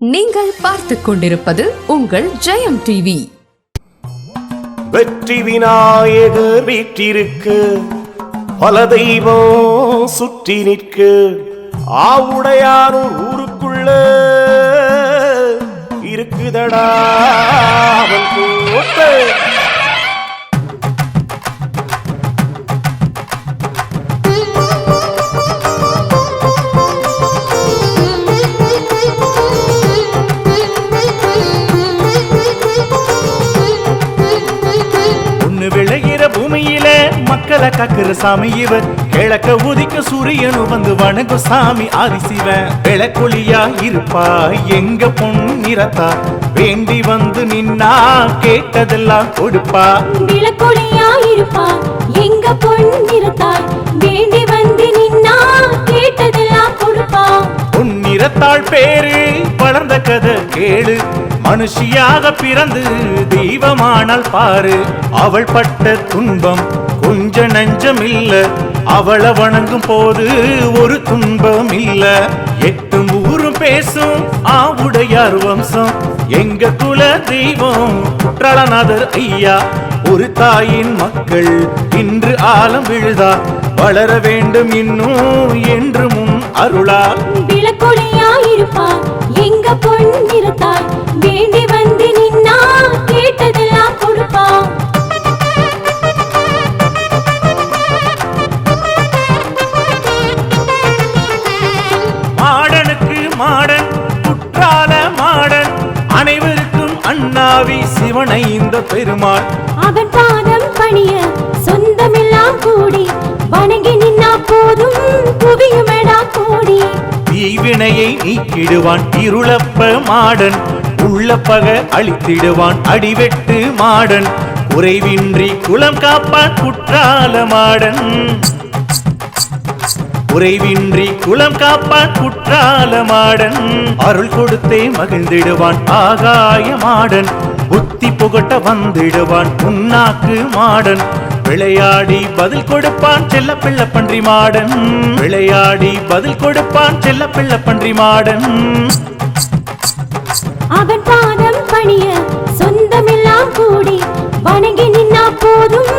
நீங்கள் பார்த்துக் கொண்டிருப்பது உங்கள் ஜெயம் டிவி. வெற்றி விநாயகர் வீட்டிற்கு பல தெய்வம் சுற்றி நிற்கு ஆவுடையாரும் ஊருக்குள்ள இருக்குதடா மக்களை காக்குற சாமி இவர். கிழக்க உதிக்க சூரியனு வந்து வணங்கும் சாமி ஆதிசிவன். விளக்கொளியா இருப்பா எங்க பொன்னிறத்தா வேண்டி வந்து நின்னா கேட்டதெல்லாம் கொடுப்பா. விளக்கொளியா இருப்பா எங்க பொன்னிறத்தாய் வேண்டி வந்து நின்னா கேட்டதெல்லாம் கொடுப்பா. பொன்னிறத்தாள் பேரு வளர்ந்த கதை கேளு. மனுஷியாக பிறந்து தெய்வமானால் பாரு. அவள் பட்ட துன்பம் கொஞ்ச நஞ்சம் இல்ல அவளை வணங்கும் போது ஒரு துன்பம் இல்ல எட்டும் ஊரும் பேசும் ஆவுடையார் வம்சம் எங்க குல தெய்வம் குற்றாலநாதர் ஐயா. ஒரு தாயின் மக்கள் இன்று ஆலம் விழுதா. வளர வேண்டும் இன்னும் என்றும் அருளா. இருப்பா எங்க பொன்னிறத்தாய் அண்ணாவி சிவனை இந்த பெருமாள். அவன் பாதம் பணிய சொந்தமெல்லாம் கூடி வணங்கி நின்னா போதும் குவியுமெடா கூடி. தீவினையை நீக்கிடுவான் இருளப்ப மாடன் உள்ள பக அழித்திடுவான் அடிவெட்டு மாடன். குறைவின்றி குலம் காப்பான் குற்றால மாடன் குறைவின்றி குலம் காப்பான் குற்றால மாடன் அருள் கொடுத்தே மகிழ்ந்திடுவான் ஆகாய மாடன் புத்தி புகட்ட வந்திடுவான் புண்ணாக்கு மாடன். விளையாடி பதில் கொடுப்பான் செல்ல பிள்ளை பன்றி மாடன். விளையாடி பதில் கொடுப்பான் செல்ல பிள்ளை பன்றி மாடன். அவன் பாதம் பணிய சொந்தமெல்லாம் கூடி வணங்கி நின்னா போதும்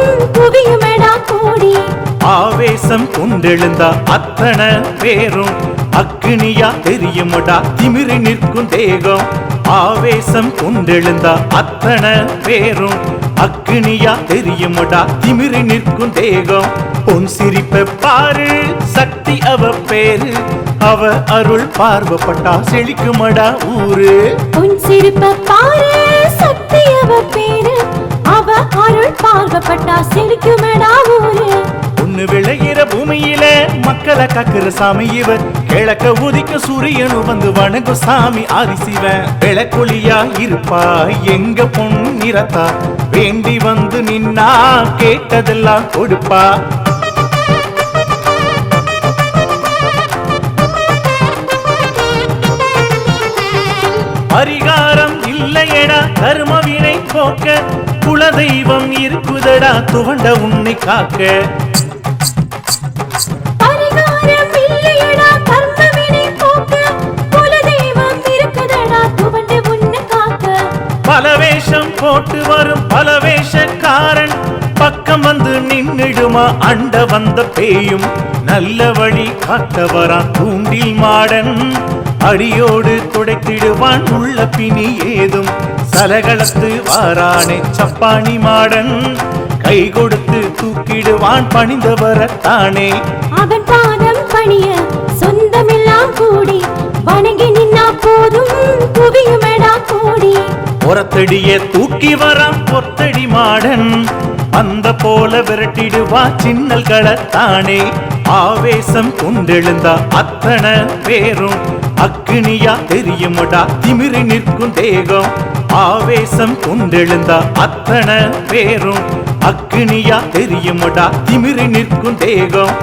ஆவேசம் கொண்டெழுந்தா அத்தனை பேரும். அக்னியா தெரியுமடா திமிரி நிற்கும் தேகம். ஆவேசம் கொண்டெழுந்தா அத்தனை பேரும். அக்னியா தெரியுமடா திமிரி நிற்கும் தேகம். பொன் சிரிப்பை பாரு சக்தி அவ பேரு. அவ அருள் பார்வப்பட்டா செழிக்குமடா ஊரு. உன் சிரிப்பை பாரு மக்களை சாமி இவர். கிழக்க உதிக்க சூரியனு வந்து வணங்கு சாமி ஆதிசிவன் விளக்கொலியா இருப்பா எங்க பொன்னிறத்தா வேண்டி வந்து நின்னா கேட்டதெல்லாம் கொடுப்பா. பரிகாரம் இல்லையடா கர்மவினை போக்க. குலதெய்வம் இருக்குதடா துவண்ட உன்னை காக்க. போட்டு வரும் பல வேஷக்காரன் பக்கம் வந்து நின்னிடுமா அண்ட வந்த பேயும். நல்ல வழி காட்ட தூண்டில் மாடன். அடியோடு துடைத்திடுவான் உள்ள பிணி ஏதும். சலகளத்து வாரானே சப்பாணி மாடன். கை கொடுத்து தூக்கிடுவான் பணிந்தவரத்தானே. அவன் பாதம் பணிய சொந்தமெல்லாம் கூடி வணங்கி போதும் குவியுமடா கூடி. ஒரத்தடிய தூக்கி வரான் பொத்தடி மாடன். அந்த போல விரட்டிடுவா சின்னல் களத்தானே ஆவேசம் கொண்டெழுந்தா அத்தனை பேரும். அக்னியா தெரியுமடா திமிரி நிற்கும் தேகம். ஆவேசம் கொண்டெழுந்தா அத்தனை பேரும். அக்னியா தெரியுமடா திமிரி நிற்கும் தேகம்.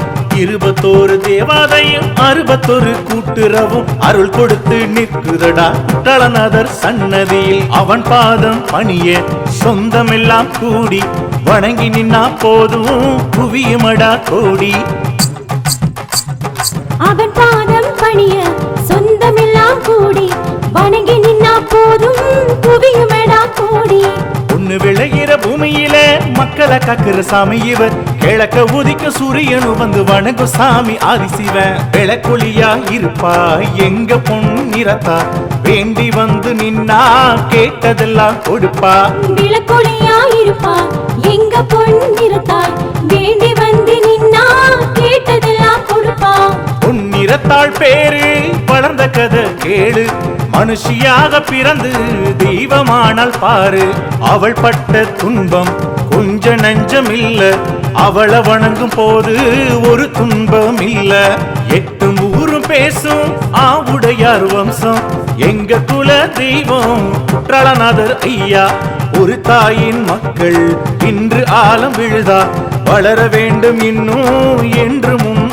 இருபத்தோரு தேவாதையும் அறுபத்தொரு கூட்டுறவும் அருள் கொடுத்து நிற்குதடா. குட்டளநாதர் சன்னதியில் அவன் பாதம் பணிய சொந்தமெல்லாம் கூடி வணங்கி நின்னா போதும் குவியுமடா கோடி. அவன் பாதம் பணிய சொந்தமெல்லாம் கூடி வணங்கி நின்னா போதும் குவியும் கடலை கக்குற சாமி இவர். கிழக்க உதிக்க சூரியனு வந்து வணங்கும் சாமி. ஆதிசிவன் விளக்கொலியா இருப்பா. எங்க பொன்னிறத்தா வேண்டி வந்து நின்னா கேட்டதெல்லாம் கொடுப்பா. விளக்கொளியா இருப்பா. எங்க பொன்னிறத்தாய் வேண்டி வந்து நின்னா கேட்டதெல்லாம் கொடுப்பா. பொன்னிறத்தாள் பேரு வளர்ந்த கதை கேளு. மனுஷியாக பிறந்து தெய்வமானால் பாரு. அவள் பட்ட துன்பம் கொஞ்ச நஞ்சம் இல்ல அவளை வணங்கும் போது ஒரு துன்பம் இல்ல எட்டும் ஊரும் பேசும் ஆவுடையார் வம்சம் எங்க குல தெய்வம் குற்றாலநாதர் ஐயா ஒரு தாயின் மக்கள் இன்று ஆலம் விழுதா. வளர வேண்டும் இன்னும் என்று முன்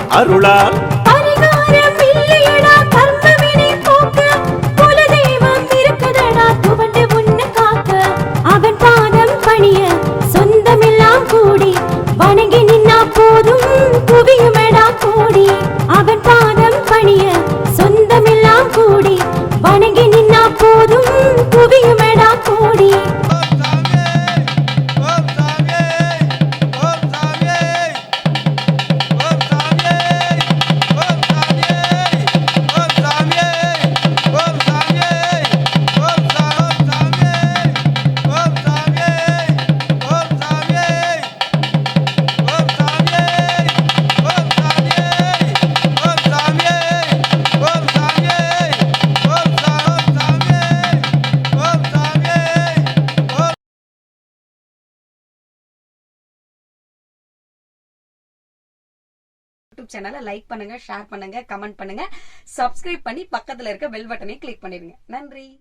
யூடியூப் சேனலை லைக் பண்ணுங்க ஷேர் பண்ணுங்க கமெண்ட் பண்ணுங்க. சப்ஸ்கிரைப் பண்ணி பக்கத்துல இருக்க பெல் பட்டனை கிளிக் பண்ணிருங்க நன்றி.